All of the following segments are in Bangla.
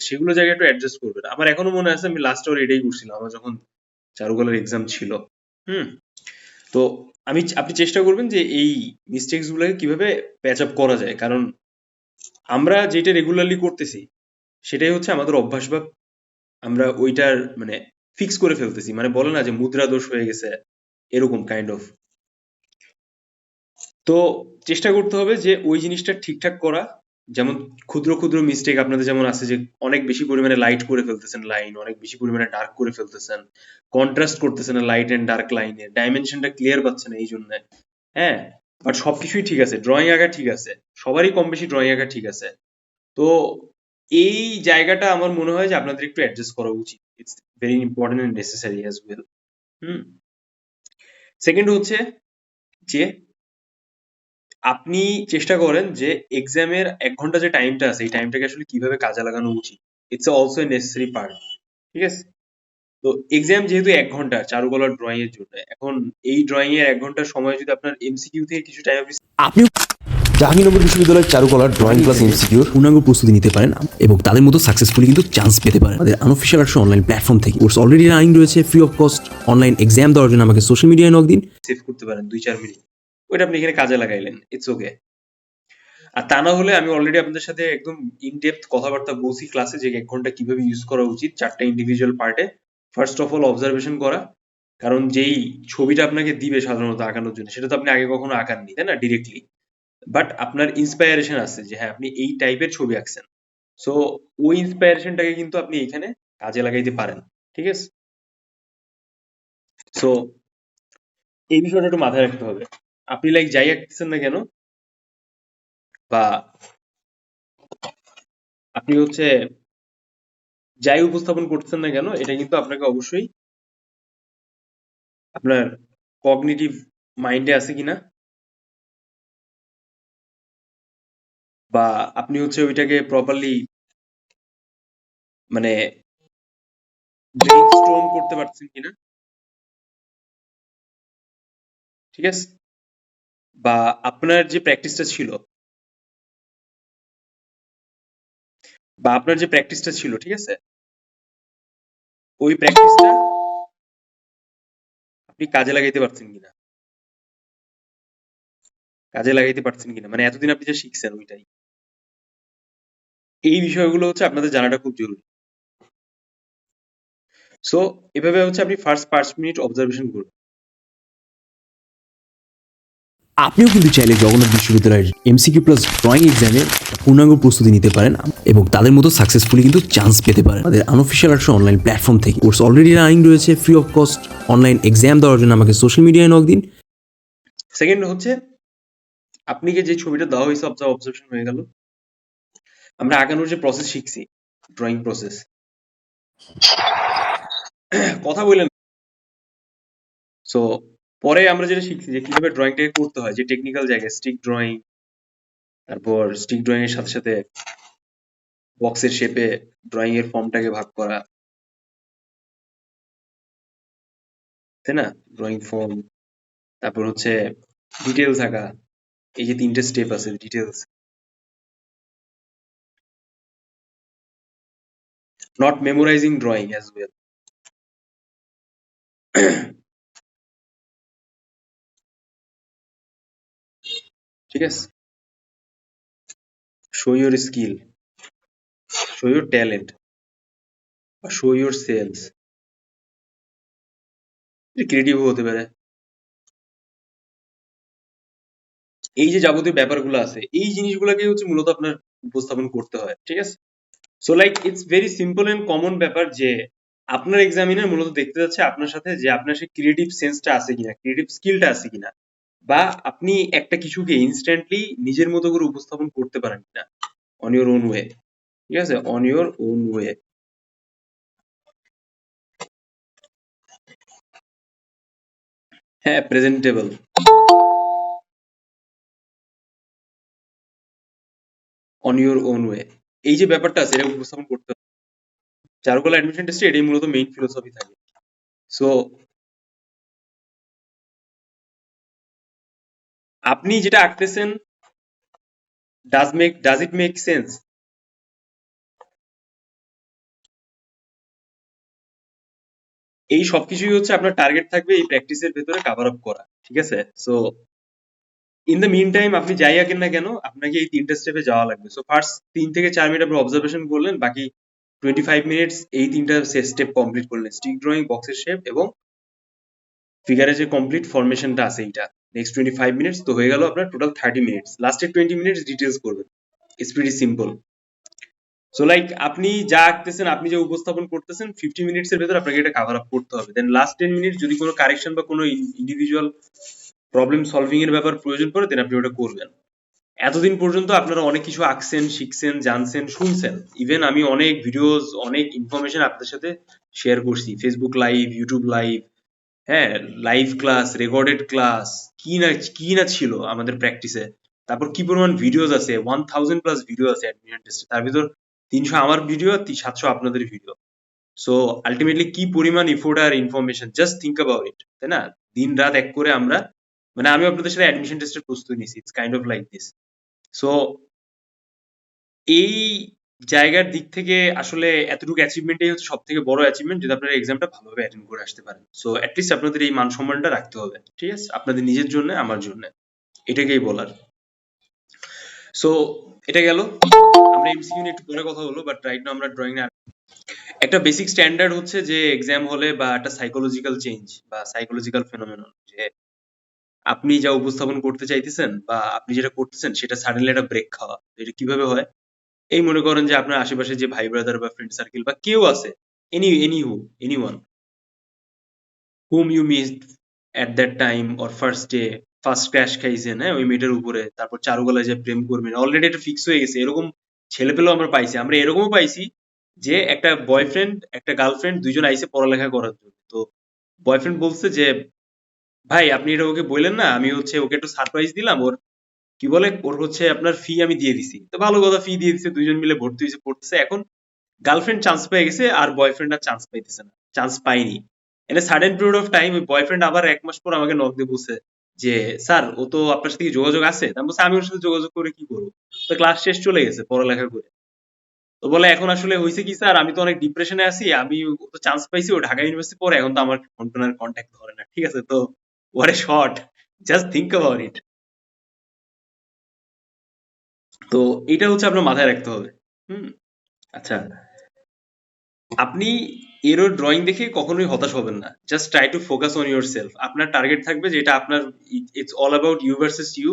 সেগুলো জায়গায় একটু অ্যাডজাস্ট করবেন আমার এখনও মনে আছে, আমি লাস্ট আওয়ার এটাই করছিলাম। আমার যখন চারুকলার এক্সাম ছিল, হুম? তো আমি আপনি চেষ্টা করবেন যে এই মিস্টেকস গুলোকে কীভাবে প্যাচ আপ করা যায়। কারণ আমরা যেটা রেগুলারলি করতেছি, সেটাই হচ্ছে আমাদের অভ্যাস বা আমরা ওইটার মানে ফিক্স করে ফেলতেছি। মানে বলে না যে মুদ্রা দোষ হয়ে গেছে, এরকম কাইন্ড অফ তো চেষ্টা করতে হবে যে ওই জিনিসটা ঠিকঠাক করা যেমন ক্ষুদ্র ক্ষুদ্র মিস্টেক আপনাদের যেমন আছে যে অনেক বেশি পরিমাণে লাইট করে ফেলতেছেন লাইন অনেক বেশি পরিমাণে ডার্ক করে ফেলতেছেন কন্ট্রাস্ট করতেছেন লাইট এন্ড ডার্ক লাইনে ডাইমেনশনটা ক্লিয়ার পাচ্ছে না এই জন্য। হ্যাঁ বাট সবকিছুই ঠিক আছে ড্রয়িং আঁকা ঠিক আছে, সবারই কম বেশি ড্রয়িং আঁকা ঠিক আছে। তো এই জায়গাটা আমার মনে হয় যে আপনাদের একটু অ্যাডজাস্ট করা উচিত। It's very important necessary as well hmm. Second হচ্ছে যে আপনি চেষ্টা করেন যে এক্সামের এক ঘণ্টা যে টাইমটা আছে এই টাইমটাকে আসলে কীভাবে কাজে লাগানো উচিত? It's also a necessary part ঠিক আছে? তো এক্সাম যেহেতু এক ঘণ্টা চারুকলার ড্রয়িং এর জন্য এখন এই ড্রয়িং এর এক ঘণ্টার সময় যদি আপনার এমসিকিউ থেকে কিছু টাইম আপনি আপনিও জাহাঙ্গীরনগর বিশ্ববিদ্যালয়ের চারুকলার ড্রয়িং ক্লাস এমসিকিউর পূর্ণাঙ্গ প্রস্তুতি নিতে পারেন এবং তাদের মতো সাকসেসফুলি কিন্তু চান্স পেতে পারেন। আমাদের আনঅফিসিয়াল আর্টস অনলাইন প্ল্যাটফর্ম থেকে। কোর্স অলরেডি রানিং রয়েছে free of cost online exam দেওয়ার জন্য আমাকে সোশ্যাল মিডিয়ায় নক দিন। সেভ করতে পারেন দুই চার মিনিট ওইটা আপনি এখানে কাজে লাগাইলেন ইটস ওকে আর তা না হলে আমি অলরেডি আপনাদের সাথে একদম ইন ডেপথ কথাবার্তা বলছি ক্লাসে যে এক ঘণ্টা কীভাবে ইউজ করা উচিত চারটা ইন্ডিভিজুয়াল পার্টে ফার্স্ট অফ অল অবজারভেশন করা। কারণ যেই ছবিটা আপনাকে দিবে সাধারণত আঁকানোর জন্য, সেটা তো আপনি আগে কখনো আঁকাননি, তাই না? ডিরেক্টলি বাট আপনার ইন্সপায়ারেশন আছে যে হ্যাঁ আপনি এই টাইপের ছবি আঁকছেন। সো ওই ইন্সপায়ারেশনটাকে কিন্তু আপনি এখানে কাজে লাগাইতে পারেন, ঠিক আছে? সো এই বিষয়টা একটু মাথায় রাখতে হবে। আপনি লাইক যাই আঁকতেছেন না কেন? বা আপনি হচ্ছে যাই উপস্থাপন করতেছেন না কেন, এটা কিন্তু আপনাকে অবশ্যই আপনার কগনিটিভ মাইন্ডে আছে কিনা? বা আপনি হচ্ছে ওইটাকে প্রপারলি মানে করতে পারছেন কিনা? ঠিক আছে? বা আপনার যে প্র্যাকটিসটা ছিল, বা আপনার যে প্র্যাকটিসটা ছিল, ঠিক আছে? ওই প্র্যাকটিসটা আপনি কাজে লাগাইতে পারছেন কিনা? কাজে লাগাইতে পারছেন কিনা? মানে এতদিন আপনি যা শিখছেন ওইটাই। এই বিষয়গুলো হচ্ছে আপনাদের জানাটা খুব জরুরি। সো এভাবে হচ্ছে আপনি ফার্স্ট পাঁচ মিনিট অবজারভেশন করবেন। আপনিও কিন্তু চাইলে জগন্নাথ বিশ্ববিদ্যালয়ের এমসিকিউ প্লাস ড্রয়িং এক্সামে পূর্ণাঙ্গ প্রস্তুতি নিতে পারেন এবং তাদের মতো সাকসেসফুলি কিন্তু চান্স পেতে পারেন। আমাদের আনঅফিসিয়াল আর্টস অনলাইন প্ল্যাটফর্ম থেকে। কোর্স অলরেডি রানিং রয়েছে free of cost online exam দেওয়ার জন্য আমাকে সোশ্যাল মিডিয়ায় নক দিন। সেকেন্ড হচ্ছে, আপনি যে ছবিটা দেওয়া হয়েছে অবজারভেশন হয়ে গেল। আমরা আঁকানোর যে প্রসেস শিখছি ড্রয়িং প্রসেস কথা বললেন। সো পরে আমরা যেটা শিখছি যে কীভাবে ড্রয়িংটাকে করতে হয়, যে টেকনিক্যাল জায়গায় স্টিক ড্রয়িং তারপর স্টিক ড্রয়িং এর সাথে সাথে বক্সের শেপে ড্রয়িং এর ফর্মটাকে ভাগ করা, তাই না? ড্রয়িং ফর্ম তারপর হচ্ছে ডিটেলস থাকা এই যে তিনটে স্টেপ আছে details not memorizing drawing as well. ঠিক আছে? Show your skill. Show your talent. বা show your sales. ক্রিয়েটিভ হতে পারে। এই যে যাবতীয় ব্যাপারগুলো আছে, এই জিনিসগুলোকে হচ্ছে মূলত আপনার উপস্থাপন করতে হয়, ঠিক আছে? So like it's very simple and common ব্যাপার যে আপনার এক্সামিনার মূলত দেখতে যাচ্ছে আপনার সাথে যে আপনার সেই ক্রিয়েটিভ সেন্সটা আছে কিনা ক্রিয়েটিভ স্কিলটা আছে কিনা। বা আপনি একটা কিছুকে ইনস্ট্যান্টলি নিজের মতো করে উপস্থাপন করতে পারেন কিনা? অন ইউর ওন ওয়ে ঠিক আছে? অন ইউর ওন ওয়ে হ্যাঁ presentable on your own way এই যে ব্যাপারটা আছে, এটা উপস্থাপন করতে চারুকলা অ্যাডমিশন টেস্টে এটাই মূলত মেইন ফিলোসফি থাকে। সো আপনি যেটা আঁকতেছেন does make does it make sense এই সবকিছুই হচ্ছে আপনার টার্গেট থাকবে এই প্র্যাকটিসের ভেতরে কাভার আপ করা, ঠিক আছে? So in the mean time আপনি যাই আঁকেন না কেন, আপনাকে এই তিনটা স্টেপে যাওয়া লাগবে। সো ফার্স্ট তিন থেকে চার মিনিট আপনি অবজারভেশন করলেন, বাকি টোয়েন্টি ফাইভ মিনিটস এই তিনটা স্টেপ কমপ্লিট করলেন। স্টিক ড্রয়িং বক্সের শেপ এবং ফিগারে যে কমপ্লিট ফরমেশনটা আছে এইটা। নেক্সট টোয়েন্টি ফাইভ মিনিটস তো হয়ে গেল আপনার টোটাল থার্টি মিনিটস লাস্টের টোয়েন্টি মিনিটস ডিটেলস করবেন। It's pretty simple so like আপনি যা আঁকতেছেন, আপনি যে উপস্থাপন করতেছেন ফিফটি মিনিটস এর ভেতর আপনাকে এটা কভার আপ করতে হবে। দেন লাস্ট টেন মিনিট যদি কোনো কারেকশন বা কোনো ইন্ডিভিজুয়াল প্রবলেম সলভিং এর ব্যাপার প্রয়োজন পড়ে দেন আপনি ওটা করবেন। এতদিন পর্যন্ত আপনারা অনেক কিছু আঁকছেন, শিখছেন, জানছেন, শুনছেন। ইভেন আমি অনেক ভিডিওস অনেক ইনফরমেশন আপনাদের সাথে শেয়ার করছি। ফেসবুক লাইভ ইউটিউব লাইভ হ্যাঁ লাইভ ক্লাস রেকর্ডেড ক্লাস কি না কি না ছিল আমাদের প্র্যাকটিসে তারপর কি পরিমাণ ভিডিওস আছে? ওয়ান থাউজেন্ড প্লাস ভিডিও আছে অ্যাডমিশন টেস্টে তার ভিতর তিনশো আমার ভিডিও সাতশো আপনাদের ভিডিও সো আলটিমেটলি কি পরিমাণ effort R information just think about it তাই না? দিন রাত এক করে আমরা মানে আমি আপনাদের সাথে অ্যাডমিশন টেস্টের প্রস্তুতি নিছি it's kind of like this so এই জায়গার দিক থেকে আসলে এতটুকু অ্যাচিভমেন্টই হচ্ছে সব থেকে বড় অ্যাচিভমেন্ট যদি আপনারা এক্সামটা ভালোভাবে অ্যাটেন্ড করে আসতে পারেন। সো অ্যাটলিস্ট আপনাদের এই মান সম্মানটা রাখতে হবে। ঠিক আছে? আপনাদের নিজের জন্য, আমার জন্য। এটাকেই বলার। সো এটা গেল। আমরা এমসিকিউ নিয়ে পরে কথা হলো বাট রাইট নাও আমরা ড্রয়িং না একটা বেসিক স্ট্যান্ডার্ড হচ্ছে যে এক্সাম হলে বা একটা সাইকোলজিক্যাল চেঞ্জ বা সাইকোলজিক্যাল ফেনোমেনন যে আপনি যা উপস্থাপন করতে চাইতেছেন বা আপনি যেটা করতেছেন, সেটা সাডেনলি একটা ব্রেক খাওয়া। এটা কীভাবে হয়? এই মনে করেন যে আপনার আশেপাশে যে ভাই ব্রাদার বা ফ্রেন্ড সার্কেল বা কেউ আছে any any who any one hmm you miss at that time or first day first crash খাইছেন হ্যাঁ ওই মেয়েটার উপরে, তারপর চারুকলায় যে প্রেম করবেন অলরেডি এটা ফিক্স হয়ে গেছে, এরকম ছেলে পেলেও আমরা পাইছি, আমরা এরকমও পাইছি যে একটা বয়ফ্রেন্ড একটা গার্লফ্রেন্ড দুইজন আইসে পড়ালেখা করার জন্য। তো বয়ফ্রেন্ড বলছে যে, ভাই, আপনি এটা ওকে বললেন না, আমি হচ্ছে ওকে একটু সারপ্রাইজ দিলাম, ওর কি বলে? ওর হচ্ছে আপনার ফি আমি দিয়ে দিছি। তো ভালো কথা ফি দিয়ে দিছে, দুইজন মিলে ভর্তি হয়েছে, পড়তেছে। এখন গার্লফ্রেন্ড চান্স পেয়ে গেছে আর বয়ফ্রেন্ড আর চান্স পাইতেছে না চান্স পাইনি। এনে সাডেন পিরিয়ড অফ টাইম ওই বয়ফ্রেন্ড আবার এক মাস পর আমাকে নক দিয়ে বলছে যে, স্যার, ও তো আপনার সাথে যোগাযোগ আছে? আমি বলছি, আমি ওর সাথে যোগাযোগ করে কি করব? তো ক্লাস শেষ চলে গেছে পড়ালেখা করে। তো বলে, এখন আসলে হয়েছে কি, স্যার? আমি তো অনেক ডিপ্রেশনে আছি, আমি ও তো চান্স পাইছি, ও ঢাকা ইউনিভার্সিটি পরে এখন তো আমার ফোন টোন আর কন্ট্যাক্ট ধরে না, ঠিক আছে? তো war short just think about it তো এটা হচ্ছে আপনার মাথায় রাখতে হবে। হুম? আচ্ছা। আপনি এরও ড্রয়িং দেখে কখনোই হতাশ হবেন না। Just try to focus on yourself আপনার টার্গেট থাকবে যে এটা আপনার it's all about you versus you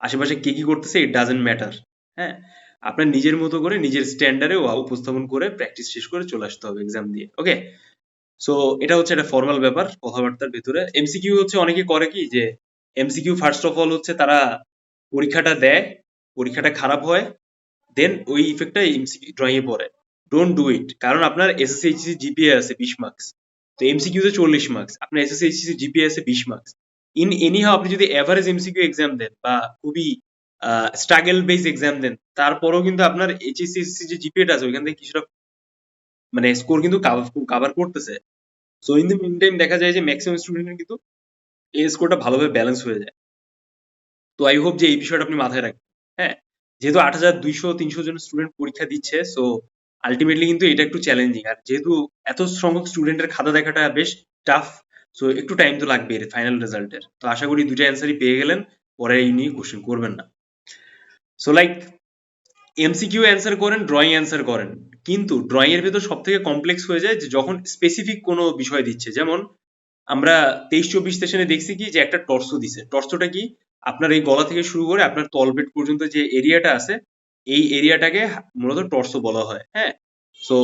আশেপাশে কে কি করতেছে ইট ডাজেন্ট ম্যাটার হ্যাঁ? আপনার নিজের মতো করে নিজের স্ট্যান্ডার্ডে উপস্থাপন করে প্র্যাকটিস শেষ করে চলে আসতে হবে এক্সাম দিয়ে। ওকে সো এটা হচ্ছে একটা ফর্মাল ব্যাপার কথাবার্তার ভেতরে। এমসিকিউ হচ্ছে অনেকে করে কি যে এমসিকিউ ফার্স্ট অফ অল হচ্ছে তারা পরীক্ষাটা দেয় পরীক্ষাটা খারাপ হয় দেন ওই ইফেক্টটা ড্রয়িং এ পড়ে। ডোন্ট ডু ইট কারণ আপনার এসএসসি এইচএসসি জিপিএ আছে বিশ মার্কস তো এমসিকিউ তে চল্লিশ মার্কস আপনার এসএসসি এইচএসসি জিপিএ আছে বিশ মার্কস ইন এনি হাউ আপনি যদি এভারেজ এমসিকিউ এক্সাম দেন বা খুবই স্ট্রাগল বেস এক্সাম দেন, তারপরেও কিন্তু আপনার এইচএসসি এসএসসি যে জিপিএটা আছে, ওইখান থেকে কিছুটা মানে স্কোর কিন্তু কাভার করতেছে। So in the mean time দেখা যায় যে ম্যাক্সিমাম স্টুডেন্টের কিন্তু এই স্কোরটা ভালোভাবে ব্যালেন্স হয়ে যায়। তো আই হোপ যে এই বিষয়টা আপনি মাথায় রাখবেন। হ্যাঁ যেহেতু আট হাজার দুইশো তিনশো জন স্টুডেন্ট পরীক্ষা দিচ্ছে সো আলটিমেটলি কিন্তু এটা একটু চ্যালেঞ্জিং আর যেহেতু এত সংখ্যক স্টুডেন্টের খাতা দেখাটা বেশ টাফ সো একটু টাইম তো লাগবে এর ফাইনাল রেজাল্টের তো আশা করি দুইটা অ্যান্সারই পেয়ে গেলেন পরে এই নিয়ে কোশ্চেন করবেন না। সো লাইক এমসিকিউ অ্যান্সার করেন ড্রয়িং অ্যান্সার করেন। কিন্তু ড্রয়িং এর ভেতর সব থেকে কমপ্লেক্স হয়ে যায় যে যখন স্পেসিফিক কোনো বিষয় দিচ্ছে যেমন আমরা তেইশ চব্বিশ সেশনে দেখছি কি যে একটা টর্সো দিছে। টর্সোটা কি? আপনার এই গলা থেকে শুরু করে আপনার তলপেট পর্যন্ত যে এরিয়াটা আছে, এই এরিয়াটাকে মূলত টর্সো বলা হয় হ্যাঁ? সো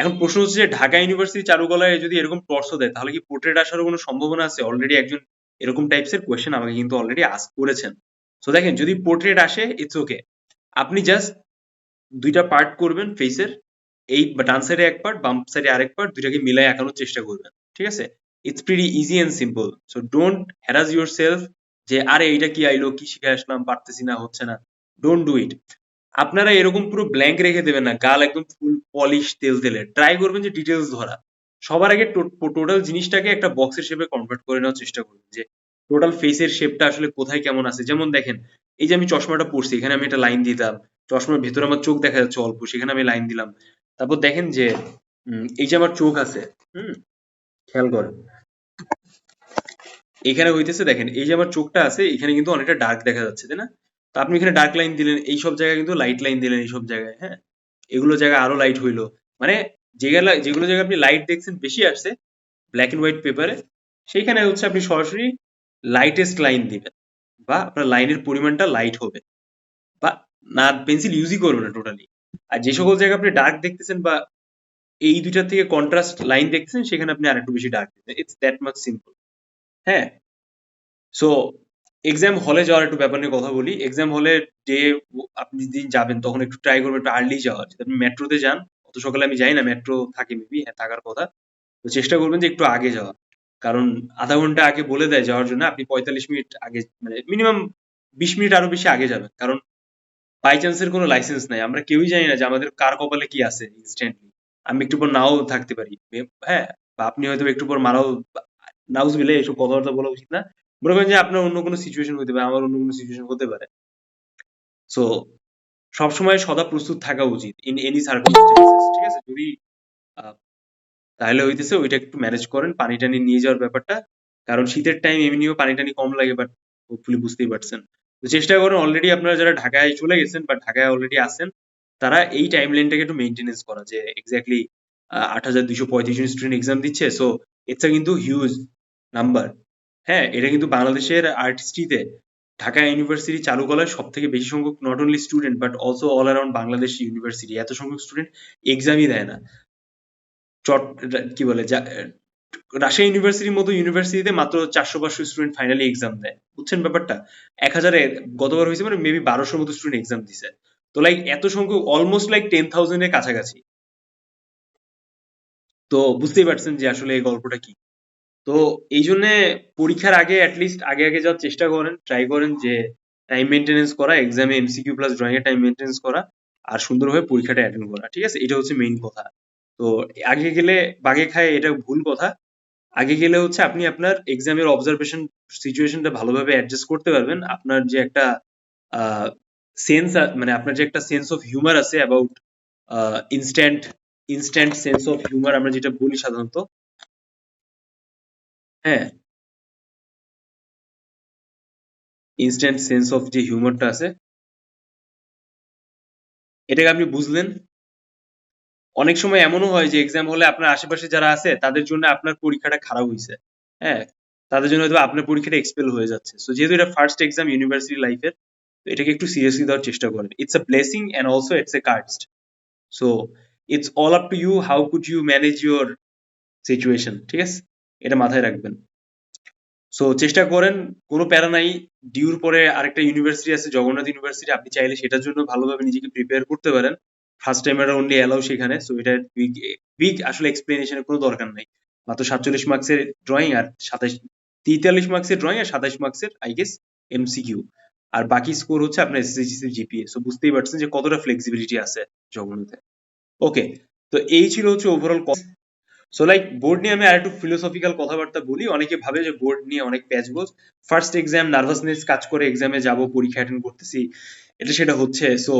এখন প্রশ্ন হচ্ছে যে ঢাকা ইউনিভার্সিটি চারুকলায় যদি এরকম টর্সো দেয়, তাহলে কি পোর্ট্রেট আসার কোনো সম্ভাবনা আছে? অলরেডি একজন এরকম টাইপসের কোয়েশ্চেন আমাকে কিন্তু অলরেডি আস্ক করেছেন। সো দেখেন, যদি পোর্ট্রেট আসে ইটস ওকে আপনি জাস্ট দুইটা পার্ট করবেন ফেসের এই ডান সাইডে এক পার্ট বাম সাইডে আরেক পার্ট দুইটাকে মিলাই আঁকানোর চেষ্টা করবেন, ঠিক আছে? It's pretty easy and simple so don't harass yourself যে, আরে, এইটা কি আইলো? কি শিখে আসলাম? পারতেছি না, হচ্ছে না। ডোন্ট ডু ইট আপনারা এরকম পুরো ব্ল্যাঙ্ক রেখে দেবেন না। গাল একদম ফুল পলিশ তেল তেলে। ট্রাই করবেন যে ডিটেলস ধরা। সবার আগে টোটাল জিনিসটাকে একটা বক্সের শেপে কনভার্ট করে নেওয়ার চেষ্টা করবেন যে টোটাল ফেসের শেপটা আসলে কোথায় কেমন আছে। যেমন দেখেন, এই যে, আমি চশমাটা পরছি, এখানে আমি একটা লাইন দিতাম চশমার ভেতরে আমার চোখ দেখা যাচ্ছে অল্প, সেখানে আমি লাইন দিলাম। তারপর দেখেন যে এই যে, আমার চোখ আছে, হুম, খেয়াল করেন। এখানে হইতেছে, দেখেন, এই যে আমার চোখটা আছে, এখানে কিন্তু অনেকটা ডার্ক দেখা যাচ্ছে, তাই না? তো আপনি এখানে ডার্ক লাইন দিলেন, এই সব জায়গায় কিন্তু লাইট লাইন দিলেন, এই সব জায়গায় হ্যাঁ? এগুলো জায়গায় আরও লাইট হইল। মানে যেগুলো যেগুলো জায়গায় আপনি লাইট দেখছেন, বেশি আসছে ব্ল্যাক এন্ড হোয়াইট পেপারে সেইখানে হচ্ছে আপনি সরাসরি লাইটেস্ট লাইন দিবেন, বা আপনার লাইনের পরিমাণটা লাইট হবে, বা না পেন্সিল ইউজই করবেন না টোটালি আর যে সকল জায়গায় আপনি ডার্ক দেখতেছেন, বা এই দুইটার থেকে কন্ট্রাস্ট লাইন দেখতেছেন, সেখানে আপনি আরেকটু বেশি ডার্ক দিবেন। ইটস দ্যাট মাচ সিম্পল হ্যাঁ? সো এক্সাম হলে যাওয়ার একটু ব্যাপার নিয়ে কথা বলি। এক্সাম হলে ডে আপনি যেদিন যাবেন, তখন একটু ট্রাই করবেন, একটু আর্লি যাওয়ার। যদি আপনি মেট্রোতে যান, অত সকালে আমি যাই না মেট্রো থাকে মেবি হ্যাঁ থাকার কথা। তো চেষ্টা করবেন যে একটু আগে যাওয়া। কারণ আধা ঘণ্টা আগে বলে দেয় যাওয়ার জন্য, আপনি পঁয়তাল্লিশ মিনিট আগে মানে মিনিমাম বিশ মিনিট আরও বেশি আগে যাবেন। কারণ বাই চান্সের কোনো লাইসেন্স নাই। আমরা কেউই জানি না যে আমাদের কার কপালে কি আছে ইনস্ট্যান্টলি আমি একটু পর নাও থাকতে পারি। হ্যাঁ বা আপনি হয়তো একটু পর মারাও নাউজ মিলে এসব কথাবার্তা বলা উচিত না। মনে করেন যে আপনার অন্য কোনো সিচুয়েশন হতে পারে, আমার অন্য কোনো সিচুয়েশন হতে পারে। সো সবসময় সদা প্রস্তুত থাকা উচিত ইন এনি সার্কামস্টেন্সেস ঠিক আছে? যদি তাহলে হইতেছে ওইটা একটু ম্যানেজ করেন পানি টানি নিয়ে যাওয়ার ব্যাপারটা। কারণ শীতের টাইম এমনিও পানি টানি কম লাগে বাট হোপফুলি বুঝতেই পারছেন। তো চেষ্টা করেন অলরেডি আপনারা যারা ঢাকায় চলে গেছেন বা ঢাকায় অলরেডি আছেন, তারা এই টাইম লাইনটাকে একটু মেনটেনেন্স করা যে এক্স্যাক্টলি আট হাজার দুইশো পঁয়ত্রিশ জন স্টুডেন্ট এক্সাম দিচ্ছে। সো আ কিন্তু হিউজ নাম্বার হ্যাঁ এটা কিন্তু বাংলাদেশের আর্টিস্ট্রিতে ঢাকা ইউনিভার্সিটি চালু করার সব থেকে বেশি সংখ্যক not only student but also all around Bangladesh university এত সংখ্যক স্টুডেন্ট এক্সামই দেয় না। চট, কি বলে রাশিয়া ইউনিভার্সিটির মতো ইউনিভার্সিটিতে মাত্র চারশো পাঁচশো স্টুডেন্ট ফাইনালি এক্সাম দেয়। বুঝছেন ব্যাপারটা? এক হাজারে গতবার হয়েছে মানে মেবি বারোশোর মতো স্টুডেন্ট এক্সাম দিছে। তো লাইক এত সংখ্যক অলমোস্ট লাইক টেন থাউজেন্ডের কাছাকাছি। তো বুঝতেই পারছেন যে আসলে এই গল্পটা কি। তো এই জন্যে পরীক্ষার আগে অ্যাটলিস্ট আগে আগে যাওয়ার চেষ্টা করেন ট্রাই করেন যে টাইম মেনটেনেন্স করা এক্সামে এমসিকিউ প্লাস ড্রয়িং এর টাইম মেনটেনেন্স করা আর সুন্দরভাবে পরীক্ষাটা অ্যাটেন্ড করা, ঠিক আছে? এটা হচ্ছে মেইন কথা। তো আগে গেলে, বাগে খায় এটা ভুল কথা। আগে গেলে হচ্ছে আপনি আপনার এক্সামের অবজারভেশন সিচুয়েশনটা ভালোভাবে অ্যাডজাস্ট করতে পারবেন। আপনার যে একটা সেন্স মানে আপনার যে একটা সেন্স অফ হিউমার আছে about instant instant sense of humour আমরা যেটা বলি সাধারণত হ্যাঁ। ইনস্ট্যান্ট সেন্স অফ যে হিউমারটা আছে। এটাকে আপনি বুঝলেন। অনেক সময় এমনও হয় যে এক্সাম হলে আপনার আশেপাশে যারা আছে, তাদের জন্য আপনার পরীক্ষাটা খারাপ হয়েছে হ্যাঁ তাদের জন্য হয়তো আপনার পরীক্ষাটা এক্সপেল হয়ে যাচ্ছে। সো যেহেতু এটা ফার্স্ট এক্সাম ইউনিভার্সিটি লাইফের তো এটাকে একটু সিরিয়াসলি দেওয়ার চেষ্টা করেন। It's a blessing and also it's a curse so it's all up to you how could you manage your situation ঠিক আছে? এটা মাথায় রাখবেন। সো চেষ্টা করেন, কোনো প্যারা নাই, ডিউর পরে আরেকটা ইউনিভার্সিটি আছে, জগন্নাথ ইউনিভার্সিটি আপনি চাইলে সেটার জন্য ভালোভাবে নিজেকে প্রিপেয়ার করতে পারেন। ফার্স্ট টাইম এটা অনলি অ্যালাউ সেখানে সো এটা বিগ আসলে এক্সপ্লেনেশনের কোনো দরকার নাই। মাত্র সাতচল্লিশ মার্কসের ড্রয়িং আর সাতাশ, তেতাল্লিশ মার্কসের ড্রয়িং আর সাতাশ মার্কসের আই গেস এমসিকিউ আর বাকি স্কোর হচ্ছে আপনার এসএসসি জিপিএ সো বুঝতেই পারছেন যে কতটা ফ্লেক্সিবিলিটি আছে জগন্নাথে। ওকে তো এই ছিল হচ্ছে ওভারঅল সো লাইক বোর্ড নিয়ে আমি আর একটু ফিলোসফিক্যাল কথাবার্তা বলি। অনেকে ভাবে যে বোর্ড নিয়ে অনেক প্যাচগোজ ফার্স্ট এক্সাম নার্ভাসনেস কাজ করে এক্সামে যাব, পরীক্ষা অ্যাটেন্ড করতেছি। এটা সেটা হচ্ছে। সো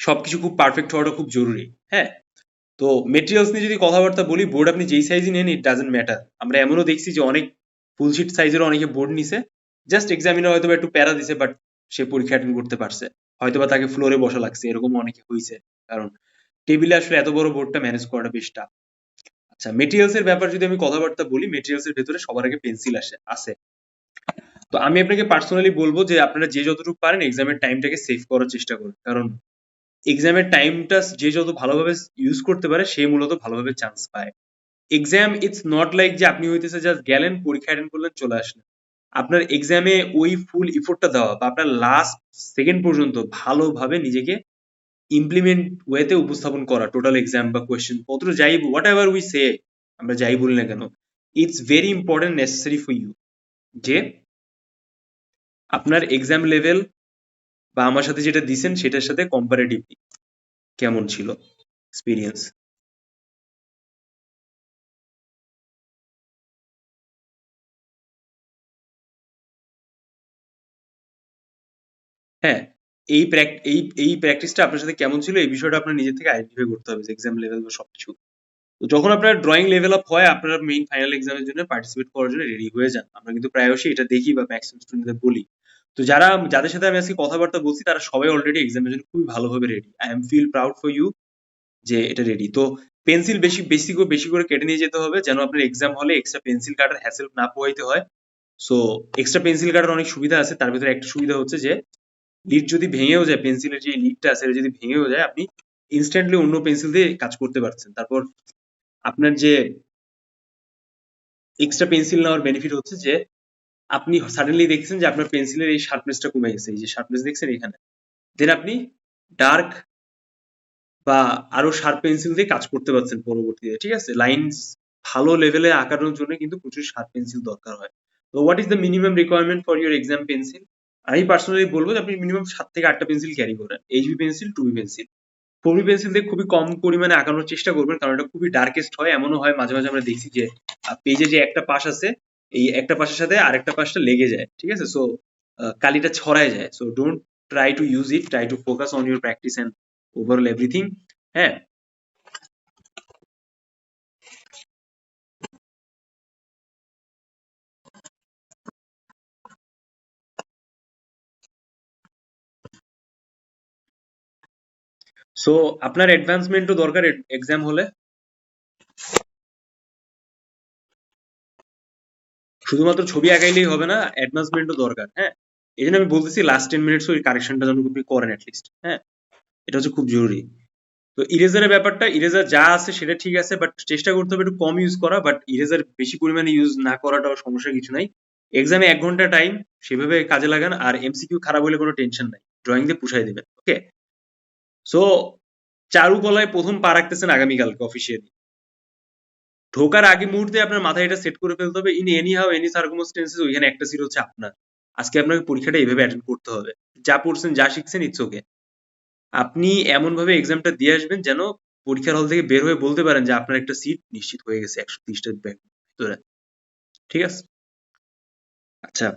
সবকিছু খুব পারফেক্ট হওয়াটা খুব জরুরি। হ্যাঁ? তো মেটেরিয়ালস নিয়ে যদি কথাবার্তা বলি বোর্ড আপনি যেই সাইজই নেন ইট ডাজেন্ট ম্যাটার আমরা এমনও দেখছি যে অনেক ফুল শিট সাইজেরও অনেকে বোর্ড নিছে। জাস্ট এক্সামিনার হয়তো একটু প্যারা দিছে বাট সে পরীক্ষা অ্যাটেন্ড করতে পারছে। হয়তো বা তাকে ফ্লোরে বসা লাগছে। এরকম অনেকে হয়েছে কারণ টেবিলে আসলে এত বড় বোর্ডটা ম্যানেজ করাটা বেশ টাফ আচ্ছা মেটেরিয়ালস এর ব্যাপার যদি আমি কথাবার্তা বলি মেটেরিয়ালস এর ভেতরে সবার আগে পেন্সিল আসে, আছে। তো আমি আপনাকে পার্সোনালি বলব যে আপনারা যে যতটুকু পারেন এক্সামের টাইমটাকে সেভ করার চেষ্টা করুন। কারণ এক্সামের টাইমটা যে যত ভালোভাবে ইউজ করতে পারে, সে মূলত ভালোভাবে চান্স পায়। এক্সাম ইটস নট লাইক যে আপনি হইতেছে জাস্ট গেলেন, পরীক্ষা অ্যাটেন্ড করলেন, চলে আসলেন। আপনার এক্সামে ওই ফুল ইফোর্টটা দেওয়া বা আপনার লাস্ট সেকেন্ড পর্যন্ত ভালোভাবে নিজেকে ইমপ্লিমেন্ট ওয়েতে উপস্থাপন করা টোটাল এক্সাম বা কোয়েশ্চেন পত্র যাই হোয়াট এভার উই সে আমরা যাই বলি না কেন it's very important necessary for you যে আপনার এক্সাম লেভেল বা আমার সাথে যেটা দিছেন, সেটার সাথে কম্পারেটিভলি কেমন ছিল এক্সপিরিয়েন্স হ্যাঁ এই এই এই প্র্যাকটিসটা আপনার সাথে কেমন ছিল? এই বিষয়টা আপনার নিজের থেকে আইডেন্টিফাই করতে হবে এক্সাম লেভেল বা সবকিছু। তো যখন আপনার ড্রয়িং লেভেল আপ হয়, আপনারা মেইন ফাইনাল এক্সামের জন্য পার্টিসিপেট করার জন্য রেডি হয়ে যান। আমরা কিন্তু প্রায়শই এটা দেখি বা ম্যাক্সিমাম স্টুডেন্টদের বলি। তো যারা, যাদের সাথে আমি আজকে কথাবার্তা বলছি, তারা সবাই অলরেডি এক্সামের জন্য খুবই ভালোভাবে ready I am feel proud for you যে এটা রেডি তো পেন্সিল বেশি বেশি করে বেশি করে কেটে নিয়ে যেতে হবে যেন আপনার এক্সাম হলে এক্সট্রা পেন্সিল কাটার হ্যাসেল না পোহাইতে হয়। সো এক্সট্রা পেন্সিল কাটার অনেক সুবিধা আছে, তার ভিতরে একটা সুবিধা হচ্ছে যে লিড যদি ভেঙেও যায় পেন্সিলের যে লিডটা আছে যদি ভেঙেও যায়, আপনি ইনস্ট্যান্টলি অন্য পেন্সিল দিয়ে কাজ করতে পারছেন। তারপর আপনার যে এক্সট্রা পেন্সিল নেওয়ার বেনিফিট হচ্ছে যে, আপনি সাডেনলি দেখছেন যে আপনার পেন্সিলের এই শার্পনেসটা কমে গেছে, এই যে শার্পনেস দেখছেন এখানে। দেন আপনি ডার্ক বা আরও শার্প পেন্সিল দিয়ে কাজ করতে পারছেন পরবর্তীতে, ঠিক আছে? লাইনস ভালো লেভেলে আঁকানোর জন্য কিন্তু প্রচুর শার্প পেন্সিল দরকার হয়। তো what is the minimum requirement for your exam pencil আমি পার্সোনালি বলব যে আপনি মিনিমাম সাত থেকে আটটা পেন্সিল ক্যারি করেন। HB pencil two B pencil four B pencil দিয়ে খুবই কম পরিমাণে আঁকানোর চেষ্টা করবেন, কারণ এটা খুবই ডার্কেস্ট হয়। এমনও হয় মাঝে মাঝে আমরা দেখছি যে পেজে যে একটা পাশ আছে, এই একটা পাশের সাথে আরেকটা পাশটা লেগে যায়, ঠিক আছে? সো কালিটা ছড়ায় যায়। So don't try to use it try to focus on your practice and overall everything হ্যাঁ? সো আপনার অ্যাডভান্সমেন্টও দরকার এক্সাম হলে। শুধুমাত্র ছবি আঁকাইলেই হবে না অ্যাডভান্সমেন্টও দরকার হ্যাঁ? এই জন্য আমি বলতেছি লাস্ট টেন মিনিটস ওই কারেকশনটা যেন আপনি করেন অ্যাটলিস্ট হ্যাঁ? এটা হচ্ছে খুব জরুরি। তো ইরেজারের ব্যাপারটা ইরেজার যা আছে সেটা ঠিক আছে বাট চেষ্টা করতে হবে একটু কম ইউজ করা বাট ইরেজার বেশি পরিমাণে ইউজ না করাটাও সমস্যা কিছু নাই। এক্সামে এক ঘণ্টা টাইম সেভাবে কাজে লাগান, আর এমসিকিউ খারাপ হলে কোনো টেনশন নাই। ড্রয়িং দিয়ে পুষাই দেবেন ওকে সো চারুকলায় প্রথম পা রাখতেছেন আগামীকালকে অফিসিয়ালি ঢোকার আগে মুহূর্তে আপনার মাথায় এটা সেট করে ফেলতে হবে। In anyhow any circumstances ওইখানে একটা সিট হচ্ছে আপনার। আজকে আপনাকে পরীক্ষাটা এইভাবে অ্যাটেন্ড করতে হবে। যা পড়ছেন, যা শিখছেন ইটস ওকে আপনি এমন ভাবে এক্সামটা দিয়ে আসবেন যেন পরীক্ষার হল থেকে বের হয়ে বলতে পারেন যে আপনার একটা সিট নিশ্চিত হয়ে গেছে, একশো তিরিশটার ভিতরে ঠিক আছে? আচ্ছা।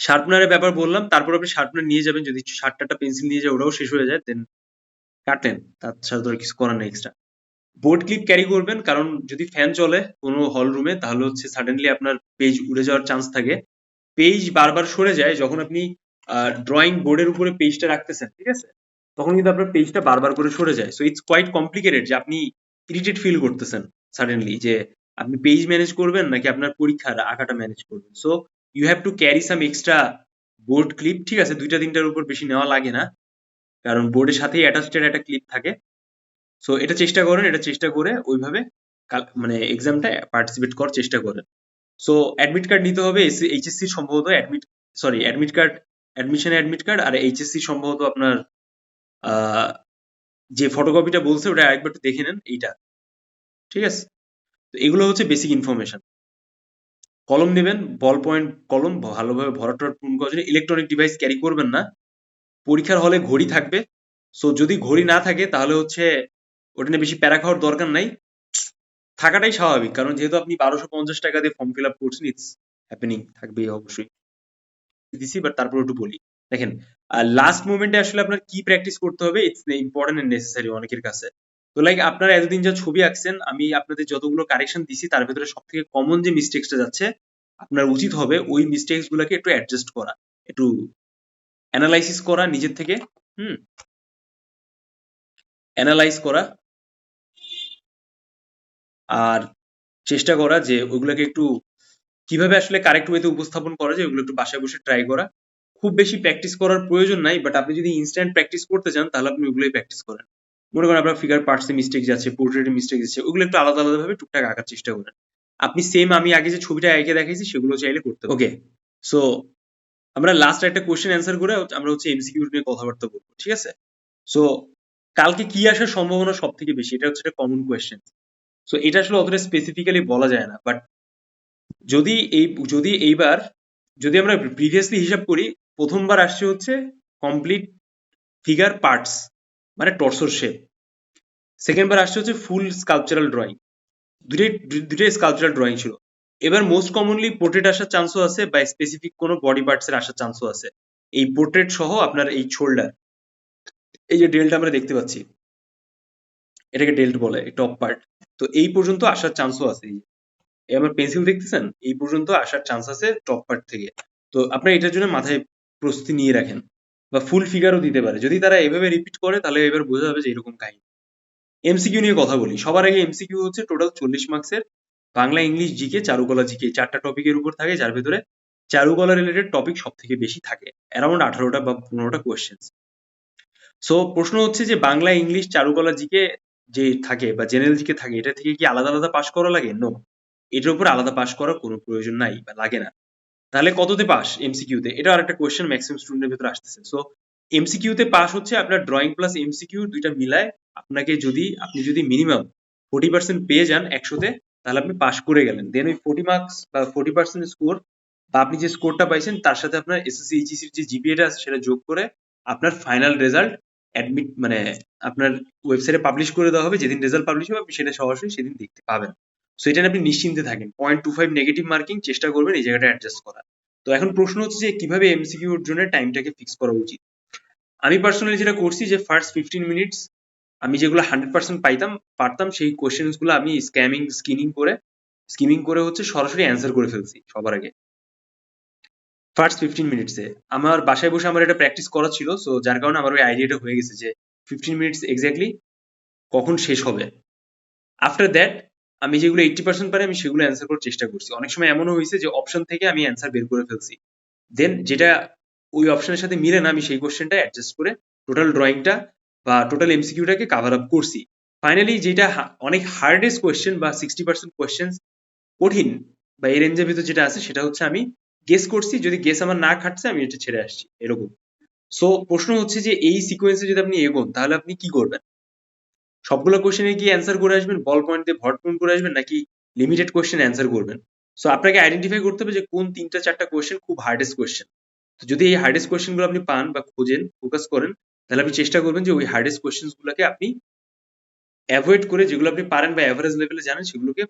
শার্পনারের ব্যাপার বললাম, তারপর আপনি শার্পনার নিয়ে যাবেন, যদি ষাটটা পেন্সিল নিয়ে যায় ওরাও শেষ হয়ে যায় দেন কাটেন, তার সাথে আর কিছু করার নেই এক্সট্রা বোর্ড ক্লিপ ক্যারি করবেন, কারণ যদি ফ্যান চলে কোনো হল রুমে তাহলে হচ্ছে সাডেনলি আপনার পেজ উড়ে যাওয়ার চান্স থাকে। পেজ বারবার সরে যায়, যখন আপনি ড্রয়িং বোর্ডের উপরে পেজটা রাখতেছেন, ঠিক আছে? তখন কিন্তু আপনার পেজটা বারবার করে সরে যায়। সো ইটস কোয়াইট কমপ্লিকেটেড যে আপনি ইরিটেট ফিল করতেছেন সাডেনলি যে আপনি পেজ ম্যানেজ করবেন, নাকি আপনার পরীক্ষার আঁকাটা ম্যানেজ করবেন। So you have to carry some extra board clip ঠিক আছে? দুইটা তিনটার উপর বেশি নেওয়া লাগে না। কারণ বোর্ডের সাথেই অ্যাটাচড একটা ক্লিপ থাকে। সো এটা চেষ্টা করেন, এটা চেষ্টা করে ওইভাবে মানে এক্সামটা পার্টিসিপেট করার চেষ্টা করেন। সো অ্যাডমিট কার্ড নিতে হবে এইচএসসি সম্ভবত admit sorry admit card admission admit card আর এইচএসসি সম্ভবত আপনার যে ফটোকপিটা বলছে, ওটা আরেকবার একটু দেখে নেন, এইটা। ঠিক আছে? তো এগুলো হচ্ছে বেসিক ইনফরমেশন কলম নেবেন বল পয়েন্ট কলম, ভালোভাবে ভরাট পূরণ করার জন্য ইলেকট্রনিক ডিভাইস ক্যারি করবেন না। পরীক্ষার হলে ঘড়ি থাকবে। সো যদি ঘড়ি না থাকে, তাহলে হচ্ছে ওটা নিয়ে বেশি প্যারা খাওয়ার দরকার নাই। থাকাটাই স্বাভাবিক, কারণ যেহেতু আপনি বারোশো পঞ্চাশ টাকা দিয়ে ফর্ম ফিল আপ করছেন ইটস হ্যাপেনিং থাকবেই অবশ্যই। দিছি বাট তারপর একটু বলি। দেখেন লাস্ট মোমেন্টে আসলে আপনার কি প্র্যাকটিস করতে হবে ইটস ইম্পর্টেন্ট এন্ড নেসেসারি অনেকের কাছে। তো লাইক আপনারা এতদিন যা ছবি আঁকছেন, আমি আপনাদের যতগুলো কারেকশন দিছি, তার ভেতরে সব থেকে কমন যে মিস্টেক্সটা যাচ্ছে, আপনার উচিত হবে ওই মিস্টেক্স গুলাকে একটু অ্যাডজাস্ট করা, একটু অ্যানালাইসিস করা নিজের থেকে, হুম? অ্যানালাইজ করা, আর চেষ্টা করা যে ওইগুলোকে একটু কীভাবে আসলে কারেক্ট ওয়েতে উপস্থাপন করা যায়, ওগুলো একটু বাসায় বসে ট্রাই করা। খুব বেশি প্র্যাকটিস করার প্রয়োজন নাই বাট আপনি যদি ইনস্ট্যান্ট প্র্যাকটিস করতে চান, তাহলে আপনি ওগুলোই প্র্যাকটিস করেন। মনে করেন আপনার ফিগার পার্টসে মিস্টেক যাচ্ছে পোর্ট্রেটে মিস্টেক যাচ্ছে ওগুলো একটু আলাদা আলাদা ভাবে টুকটাক আঁকার চেষ্টা করেন। আপনি সেম আমি আগে যে ছবিটা এঁকে দেখাইছি সেগুলো চাইলে করতে ওকে সো আমরা লাস্ট একটা কোয়েশ্চেন অ্যান্সার করে আমরা হচ্ছে এমসিকিউ নিয়ে কথাবার্তা বলব ঠিক আছে? সো কালকে কি আসার সম্ভাবনা সব থেকে বেশি? এটা হচ্ছে একটা কমন কোয়েশ্চেন সো এটা আসলে অতটা স্পেসিফিক্যালি বলা যায় না বাট যদি এই যদি এইবার যদি আমরা প্রিভিয়াসলি হিসাব করি প্রথমবার আসছে হচ্ছে কমপ্লিট ফিগার পার্টস মানে টর্সোর শেপ সেকেন্ড বার আসছে হচ্ছে ফুল স্কাল্পচারাল ড্রয়িং দুটোই দুটোই স্কাল্পচারাল ড্রয়িং ছিল। এবার মোস্ট কমনলি পোর্ট্রেট আসার চান্সও আছে বা স্পেসিফিক কোনো বডি পার্টস এর আসার চান্সও আছে। এই পোর্ট্রেট সহ আপনার এই শোল্ডার এই যে ডেলটা আমরা দেখতে পাচ্ছি, এটাকে ডেল্ট বলে টপ পার্ট তো এই পর্যন্ত আসার চান্সও আছে। এই আমার পেন্সিল দেখতেছেন? এই পর্যন্ত আসার চান্স আছে টপ পার্ট থেকে। তো আপনার এটার জন্য মাথায় প্রস্তুতি নিয়ে রাখেন। বা ফুল ফিগারও দিতে পারে। যদি তারা এভাবে রিপিট করে, তাহলে এবার বোঝা যাবে যে এরকম কাহিনী। এমসিকিউ নিয়ে কথা বলি। সবার আগে এমসিকিউ হচ্ছে টোটাল চল্লিশ মার্কসের বাংলা, ইংলিশ জিকে চারুকলা জিকে চারটা টপিকের উপর থাকে, যার ভেতরে চারুকলা রিলেটেড টপিক সব থেকে বেশি থাকে। অ্যারাউন্ড আঠারোটা বা পনেরোটা কোয়েশ্চেন সো প্রশ্ন হচ্ছে যে বাংলা, ইংলিশ, চারুকলা জিকে যে থাকে বা জেনারেল জিকে থাকে, এটা থেকে কি আলাদা আলাদা পাস করা লাগে? নো এটার উপর আলাদা পাস করার কোনো প্রয়োজন নাই বা লাগে না। তাহলে কততে পাস এমসিকিউতে এটা আর একটা কোয়েশ্চেন ম্যাক্সিমাম স্টুডেন্টের ভিতরে আসতেছে। সো এমসিকিউতে পাস হচ্ছে আপনার ড্রয়িং প্লাস এমসিকিউ দুইটা মিলায় আপনাকে যদি, আপনি যদি মিনিমাম ফোর্টি পার্সেন্ট পেয়ে যান একশোতে, তাহলে আপনি পাস করে গেলেন। দেন ওই ফোর্টি মার্কস বা ফোর্টি পার্সেন্ট স্কোর বা আপনি যে স্কোরটা পাইছেন, তার সাথে আপনার এসএসসি এইচএসসির যে জিপিএটা আছে, সেটা যোগ করে আপনার ফাইনাল রেজাল্ট অ্যাডমিট মানে আপনার ওয়েবসাইটে পাবলিশ করে দেওয়া হবে। যেদিন রেজাল্ট পাবলিশ হবে, আপনি সেটা সরাসরি সেদিন দেখতে পাবেন। সো এটা আপনি নিশ্চিন্তে থাকেন। Point two five negative marking চেষ্টা করবেন এই জায়গাটা অ্যাডজাস্ট করা তো এখন প্রশ্ন হচ্ছে যে, কীভাবে এমসিকিউর জন্য টাইমটাকে ফিক্স করা উচিত? আমি পার্সোনালি যেটা করছি যে ফার্স্ট ফিফটিন মিনিটস আমি যেগুলো হান্ড্রেড পার্সেন্ট পাইতাম, পারতাম, সেই কোয়েশ্চেন্সগুলো আমি স্ক্যামিং স্কিনিং করে স্কিমিং করে হচ্ছে সরাসরি অ্যান্সার করে ফেলছি সবার আগে। ফার্স্ট ফিফটিন মিনিটসে আমার বাসায় বসে আমার এটা প্র্যাকটিস করা ছিল সো যার কারণে আমার ওই আইডিয়াটা হয়ে গেছে যে ফিফটিন মিনিটস এক্স্যাক্টলি কখন শেষ হবে। আফটার দ্যাট আমি যেগুলো এইটটি পার্সেন্ট পারি, আমি সেগুলো অ্যান্সার করার চেষ্টা করছি। অনেক সময় এমনও হয়েছে যে অপশন থেকে আমি অ্যান্সার বের করে ফেলছি। দেন যেটা ওই অপশনের সাথে মিলে না, আমি সেই কোশ্চেনটা অ্যাডজাস্ট করে টোটাল ড্রয়িংটা বা টোটাল এমসিকিউটাকে কাভার আপ করছি। ফাইনালি যেটা অনেক হার্ডেস্ট কোয়েশ্চেন বা সিক্সটি পার্সেন্ট কোয়েশ্চেন কঠিন বা এই রেঞ্জের ভিতর যেটা আছে, সেটা হচ্ছে আমি গেস করছি, যদি গেস আমার না খাটছে, আমি এটা ছেড়ে আসছি। এরকম। সো প্রশ্ন হচ্ছে যে এই সিকোয়েন্সে যদি আপনি এগোন, তাহলে আপনি কি করবেন? সবগুলো কোশ্চেনে কি অ্যান্সার করে আসবেন বল পয়েন্ট দিয়ে ভট পয়েন্ট করে আসবেন, নাকি লিমিটেড কোশ্চেন অ্যান্সার করবেন। সো আপনাকে আইডেন্টিফাই করতে হবে যে কোন তিনটা চারটা কোয়েশ্চেন খুব হার্ডেস্ট কোশ্চেন তো যদি এই হার্ডেস্ট কোশ্চেনগুলো আপনি পান বা খোঁজেন ফোকাস করেন, তাহলে আপনি চেষ্টা করবেন যে ওই হার্ডেস্ট কোশ্চেন গুলোকে আপনি অ্যাভয়েড করে যেগুলো আপনি পারেন বা অ্যাভারেজ লেভেলে জানেন, সেগুলোকে